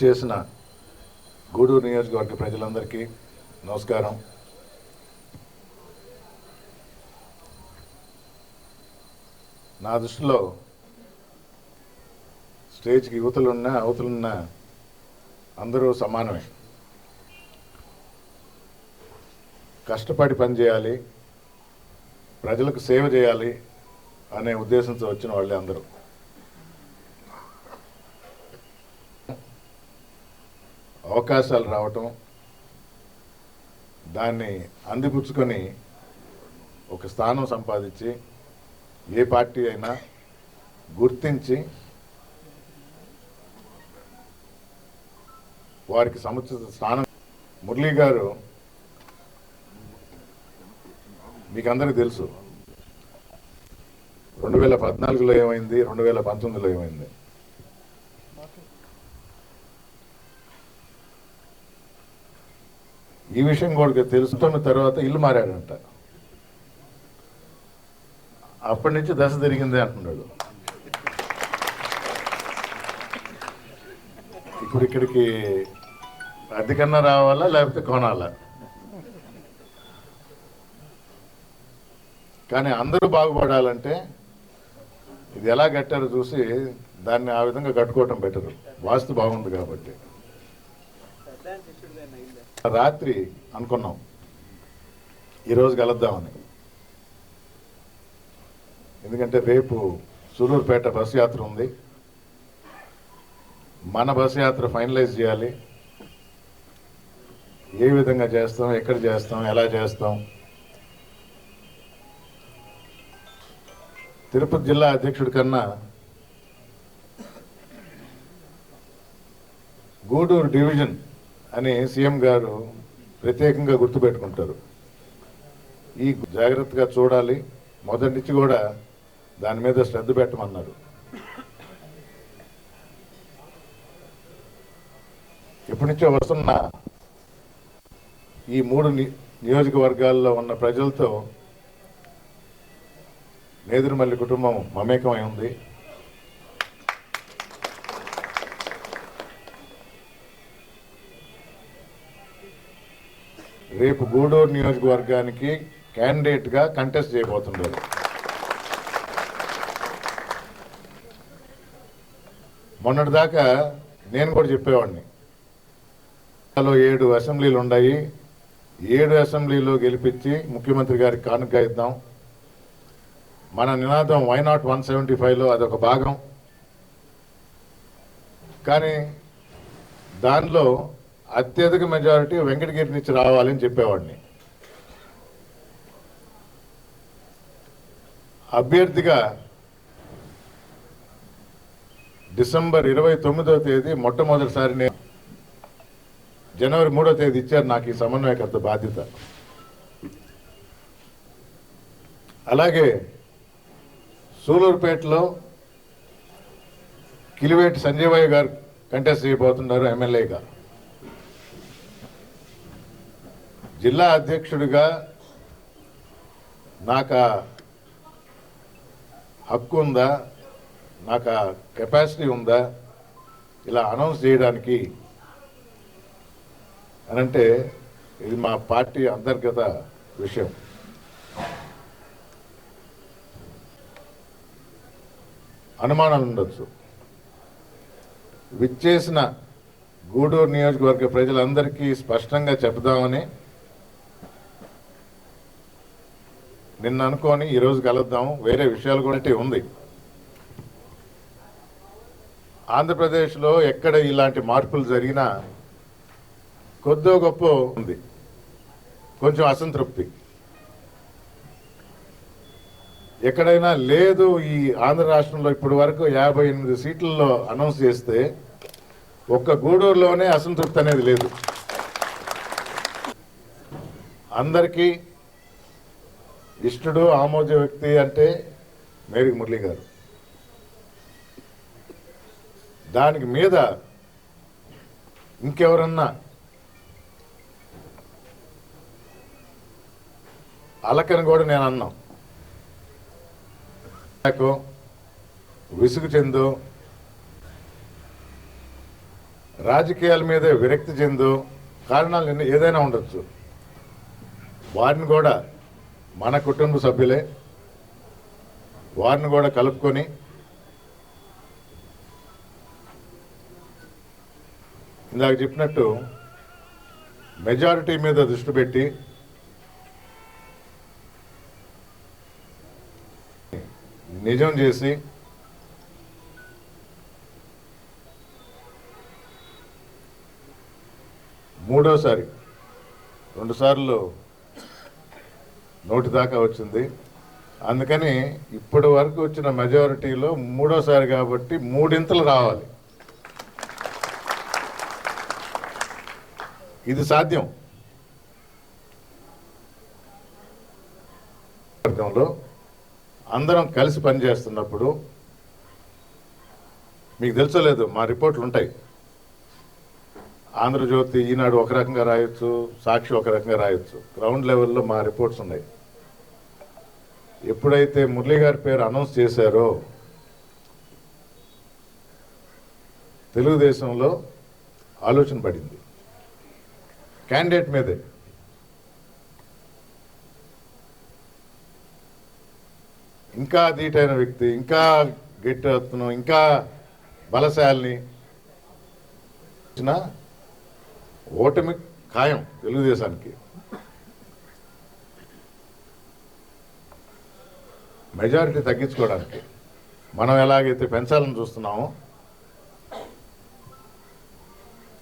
విచ్చేసిన గూడూరు నియోజకవర్గ ప్రజలందరికీ నమస్కారం. నా దృష్టిలో స్టేజ్కి యువతలున్నా అవతలున్న అందరూ సమానమే. కష్టపడి పనిచేయాలి ప్రజలకు సేవ చేయాలి అనే ఉద్దేశంతో వచ్చిన వాళ్ళే అందరూ. అవకాశాలు రావటం దాన్ని అందిపుచ్చుకొని ఒక స్థానం సంపాదించి ఏ పార్టీ అయినా గుర్తించి వారికి సముచిత స్థానం. మురళీ గారు మీకు అందరికీ తెలుసు రెండు వేల పద్నాలుగులో ఏమైంది రెండు వేల పంతొమ్మిదిలో ఏమైంది? ఈ విషయం కూడా తెలుసుకున్న తర్వాత ఇల్లు మారాడంట. అప్పటి నుంచి దశ తిరిగిందే అంటున్నాడు. ఇప్పుడు ఇక్కడికి అద్దెకన్నా రావాలా లేకపోతే కొనాలా? కానీ అందరూ బాగుపడాలంటే ఇది ఎలా కట్టారో చూసి దాన్ని ఆ విధంగా కట్టుకోవటం బెటరు. వాస్తు బాగుంది కాబట్టి. రాత్రి అనుకున్నాం. ఈరోజు కలుద్దామని. ఎందుకంటే రేపు సూలూరుపేట బస్ యాత్ర ఉంది. మన బస్ యాత్ర ఫైనలైజ్ చేయాలి. ఏ విధంగా చేస్తాం ఎక్కడ చేస్తాం ఎలా చేస్తాం. తిరుపతి జిల్లా అధ్యక్షుడి కన్నా గూడూరు డివిజన్ అని సీఎం గారు ప్రత్యేకంగా గుర్తుపెట్టుకుంటారు. ఈ జాగ్రత్తగా చూడాలి. మొదటి నుంచి కూడా దాని మీద శ్రద్ధ పెట్టమన్నారు. ఎప్పటి నుంచో వస్తున్న ఈ మూడు ని- నియోజకవర్గాల్లో ఉన్న ప్రజలతో నేదురుమల్లి కుటుంబం మమేకమై ఉంది. రేపు గూడూరు నియోజకవర్గానికి క్యాండిడేట్గా కంటెస్ట్ చేయబోతున్నారు. మొన్నటిదాకా నేను కూడా చెప్పేవాడిని. లో ఏడు అసెంబ్లీలు ఉన్నాయి. ఏడు అసెంబ్లీలో గెలిపించి ముఖ్యమంత్రి గారికి కానుక ఇద్దాం. మన నినాదం వై నాట్ వన్ సెవెంటీ ఫైవ్లో అదొక భాగం. కానీ దానిలో అత్యధిక మెజారిటీ వెంకటగిరి నుంచి రావాలని చెప్పేవాడిని. అభ్యర్థిగా డిసెంబర్ ఇరవై తొమ్మిదవ తేదీ మొట్టమొదటిసారి నేను జనవరి మూడో తేదీ ఇచ్చారు నాకు ఈ సమన్వయకర్త బాధ్యత. అలాగే సూలూరుపేటలో కిలివేటి సంజయ్ గారు కంటెస్ట్ చేయబోతున్నారు ఎమ్మెల్యేగా. జిల్లా అధ్యక్షుడిగా నాకు హక్కు ఉందా? నాకు కెపాసిటీ ఉందా? ఇలా అనౌన్స్ చేయడానికి అని అంటే ఇది మా పార్టీ అంతర్గత విషయం. అనుమానాలు ఉండొచ్చు. విచ్చేసిన గూడూరు నియోజకవర్గ ప్రజలందరికీ స్పష్టంగా చెప్దామని నిన్న అనుకొని ఈరోజు కలుద్దాం. వేరే విషయాలు కూడా ఉంది. ఆంధ్రప్రదేశ్లో ఎక్కడ ఇలాంటి మార్పులు జరిగినా కొద్దో గొప్ప ఉంది. కొంచెం అసంతృప్తి. ఎక్కడైనా లేదు ఈ ఆంధ్ర రాష్ట్రంలో ఇప్పటి వరకు యాభై ఎనిమిది సీట్లలో అనౌన్స్ చేస్తే ఒక్క గూడూరులోనే అసంతృప్తి అనేది లేదు. అందరికీ ఇష్టడు ఆమోద వ్యక్తి అంటే మేరీ మురళి గారు. దానికి మీద ఇంకెవరన్నా అలకని కూడా నేను అన్నాం. విసుగు చెందు రాజకీయాల మీద విరక్తి చెందు కారణాలు ఏదైనా ఉండొచ్చు. వారిని కూడా మన కుటుంబ సభ్యులే వారిని కూడా కలుపుకొని ఇందాక చెప్పినట్టు మెజారిటీ మీద దృష్టి పెట్టి నిజం చేసి మూడోసారి రెండుసార్లు నోటి దాకా వచ్చింది. అందుకని ఇప్పటి వరకు వచ్చిన మెజారిటీలో మూడోసారి కాబట్టి మూడింతలు రావాలి. ఇది సాధ్యం. వర్గంలో అందరం కలిసి పనిచేస్తున్నప్పుడు మీకు తెలుసలేదు మా రిపోర్ట్లు ఉంటాయి. ఆంధ్రజ్యోతి ఈనాడు ఒక రకంగా రాయొచ్చు సాక్షి ఒక రకంగా రాయొచ్చు. గ్రౌండ్ లెవెల్లో మా రిపోర్ట్స్ ఉన్నాయి. ఎప్పుడైతే మురళీ గారి పేరు అనౌన్స్ చేశారో తెలుగుదేశంలో ఆలోచన పడింది. క్యాండిడేట్ మీదే. ఇంకా దీటైన వ్యక్తి ఇంకా గట్టి అతను ఇంకా బలశాలిని ఇచ్చిన ఓటమి ఖాయం తెలుగుదేశానికి. మెజారిటీ తగ్గించుకోవడానికి మనం ఎలాగైతే పెంచాలని చూస్తున్నామో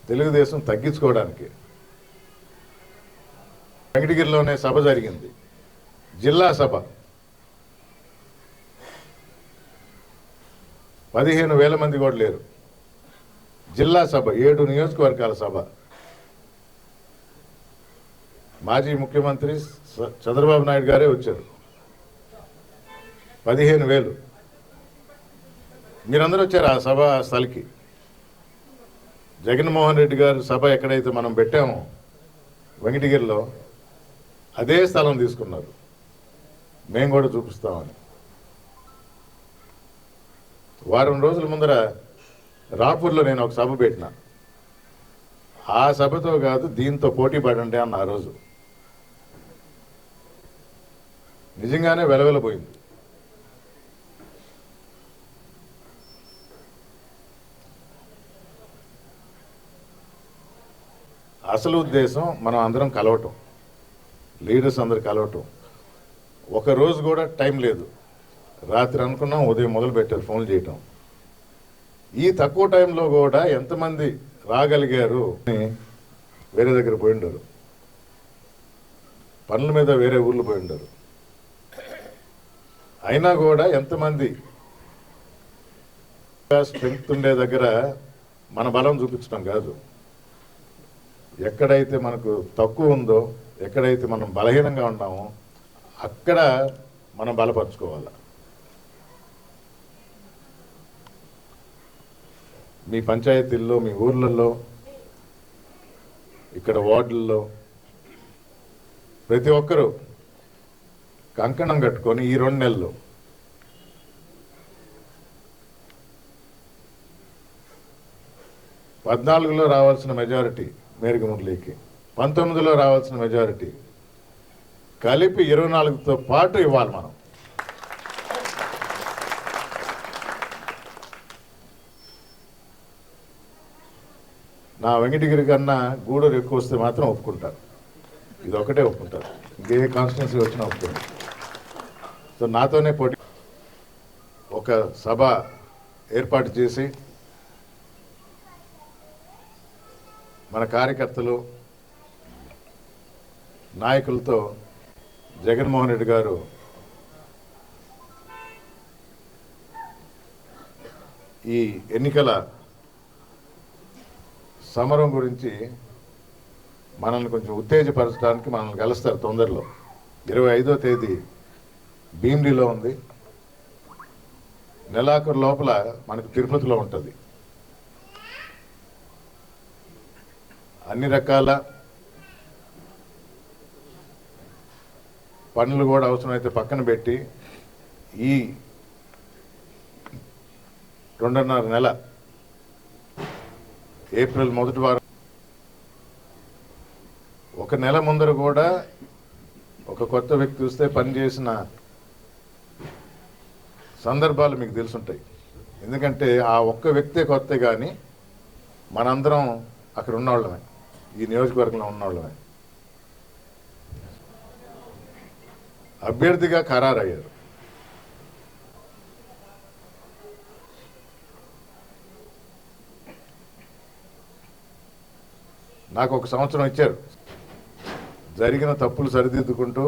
తెలుగుదేశం తగ్గించుకోవడానికి వెంకటగిరిలోనే సభ జరిగింది. జిల్లా సభ. పదిహేను వేల మంది కూడా లేరు. జిల్లా సభ ఏడు నియోజకవర్గాల సభ. మాజీ ముఖ్యమంత్రి చంద్రబాబు నాయుడు గారే వచ్చారు. పదిహేను వేలు. మీరందరూ వచ్చారు ఆ సభ స్థలికి? జగన్మోహన్ రెడ్డి గారు సభ ఎక్కడైతే మనం పెట్టామో వెంకటగిరిలో అదే స్థలం తీసుకున్నారు. మేము కూడా చూపిస్తామని. వారం రోజుల ముందర రాపూర్లో నేను ఒక సభ పెట్టిన. ఆ సభతో కాదు దీంతో పోటీ పడండి అన్న ఆ రోజు. నిజంగానే వెలవెలబోయింది అసలు ఉద్దేశం మనం అందరం కలవటం. లీడర్స్ అందరు కలవటం. ఒక రోజు కూడా టైం లేదు. రాత్రి అనుకున్నాం ఉదయం మొదలు పెట్టారు ఫోన్ చేయటం. ఈ తక్కువ టైంలో కూడా ఎంతమంది రాగలిగారు అని వేరే దగ్గర పోయి ఉండరు. పనుల మీద వేరే ఊర్లు పోయి ఉండరు. అయినా కూడా ఎంతమంది స్ట్రెంగ్త్ ఉండే దగ్గర మన బలం చూపించడం కాదు. ఎక్కడైతే మనకు తక్కువ ఉందో ఎక్కడైతే మనం బలహీనంగా ఉన్నామో అక్కడ మనం బలపరుచుకోవాలి. మీ పంచాయతీల్లో మీ ఊర్లలో ఇక్కడ వార్డుల్లో ప్రతి ఒక్కరూ కంకణం కట్టుకొని ఈ రెండు నెలలు పద్నాలుగులో రావాల్సిన మెజారిటీ మేరకు పంతొమ్మిదిలో రావాల్సిన మెజారిటీ కలిపి ఇరవై నాలుగుతో పాటు ఇవ్వాలి మనం. నా వెంకటగిరి కన్నా గూడూరు ఎక్కువ వస్తే మాత్రం ఒప్పుకుంటారు. ఇది ఒకటే ఒప్పుకుంటారు. ఇంకే కాన్స్టిట్యున్సీ వచ్చినా ఒప్పుకుంటారు సో నాతోనే పోటీ ఒక సభ ఏర్పాటు చేసి మన కార్యకర్తలు నాయకులతో జగన్మోహన్ రెడ్డి గారు ఈ ఎన్నికల సమరం గురించి మనల్ని కొంచెం ఉత్తేజపరచడానికి మనల్ని కలుస్తారు తొందరలో. ఇరవై ఐదో తేదీ భీమ్లీలో ఉంది. నెలాఖరు లోపల మనకు తిరుపతిలో ఉంటుంది. అన్ని రకాల పనులు కూడా అవసరమైతే పక్కన పెట్టి ఈ రెండున్నర నెల ఏప్రిల్ మొదటి వారం ఒక నెల ముందర కూడా ఒక కొత్త వ్యక్తి వస్తే పనిచేసిన సందర్భాలు మీకు తెలుసుంటాయి. ఎందుకంటే ఆ ఒక్క వ్యక్తే కొత్త కానీ మనందరం అక్కడ ఉన్నవాళ్ళమే. ఈ నియోజకవర్గంలో ఉన్నవాళ్ళమే అభ్యర్థిగా ఖరారయ్యారు. నాకు ఒక సంవత్సరం ఇచ్చారు. జరిగిన తప్పులు సరిదిద్దుకుంటూ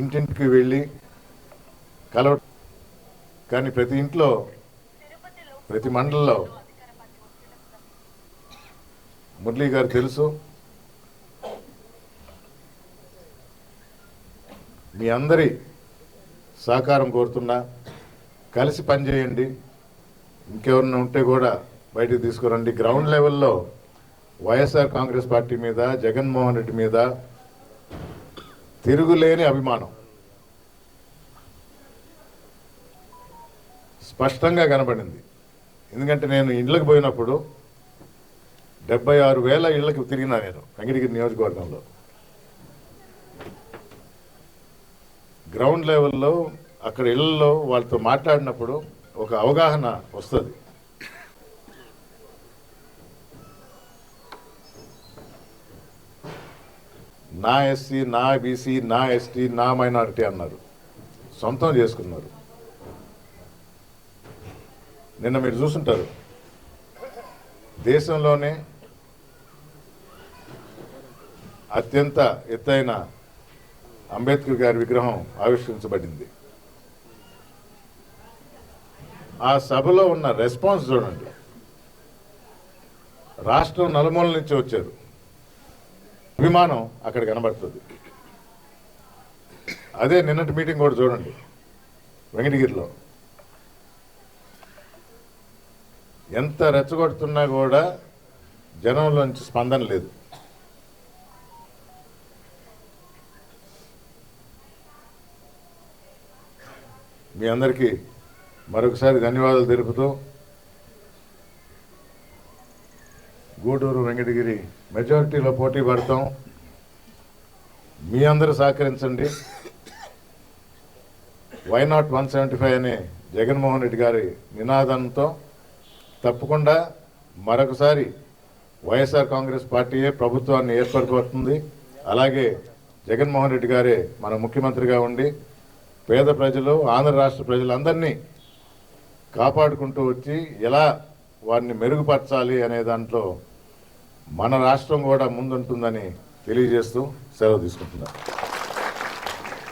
ఇంటింటికి వెళ్ళి కలవ కానీ ప్రతి ఇంట్లో ప్రతి మండలంలో మురళీ గారు తెలుసు. మీ అందరి సహకారం కోరుతున్నా. కలిసి పనిచేయండి ఇంకెవరన్నా ఉంటే కూడా బయటకు తీసుకురండి. గ్రౌండ్ లెవెల్లో వైఎస్ఆర్ కాంగ్రెస్ పార్టీ మీద జగన్మోహన్ రెడ్డి మీద తిరుగులేని అభిమానం. స్పష్టంగా కనబడింది. ఎందుకంటే నేను ఇండ్లకు పోయినప్పుడు డెబ్బై ఆరు వేల ఇళ్ళకి తిరిగినా నేను వెంకటగిరి నియోజకవర్గంలో. గ్రౌండ్ లెవెల్లో అక్కడ ఇళ్ళలో వాళ్ళతో మాట్లాడినప్పుడు ఒక అవగాహన వస్తుంది. నా ఎస్సీ నా బీసీ నా ఎస్టీ నా మైనారిటీ అన్నారు. సొంతం చేసుకున్నారు. నిన్న మీరు చూసుంటారు. దేశంలోనే అత్యంత ఎత్తైన అంబేద్కర్ గారి విగ్రహం ఆవిష్కరించబడింది. ఆ సభలో ఉన్న రెస్పాన్స్ చూడండి. రాష్ట్రం నలుమూల నుంచి వచ్చారు. అభిమానం అక్కడ కనబడుతుంది. అదే నిన్నటి మీటింగ్ కూడా చూడండి. వెంకటగిరిలో. ఎంత రెచ్చగొడుతున్నా కూడా జనంలోంచి స్పందన లేదు. మీ అందరికీ మరొకసారి ధన్యవాదాలు తెలుపుతూ గూడూరు వెంకటగిరి మెజారిటీలో పోటీ పడతాం. మీ అందరూ సహకరించండి. Why not one seventy five అనే జగన్మోహన్ రెడ్డి గారి నినాదంతో తప్పకుండా మరొకసారి వైఎస్ఆర్ కాంగ్రెస్ పార్టీయే ప్రభుత్వాన్ని ఏర్పరపడుతుంది. అలాగే జగన్మోహన్ రెడ్డి గారే మన ముఖ్యమంత్రిగా ఉండి పేద ప్రజలు ఆంధ్ర రాష్ట్ర ప్రజలందరినీ కాపాడుకుంటూ వచ్చి ఎలా వారిని మెరుగుపరచాలి అనే దాంట్లో మన రాష్ట్రం కూడా ముందుంటుందని తెలియజేస్తూ సెలవు తీసుకుంటున్నాను.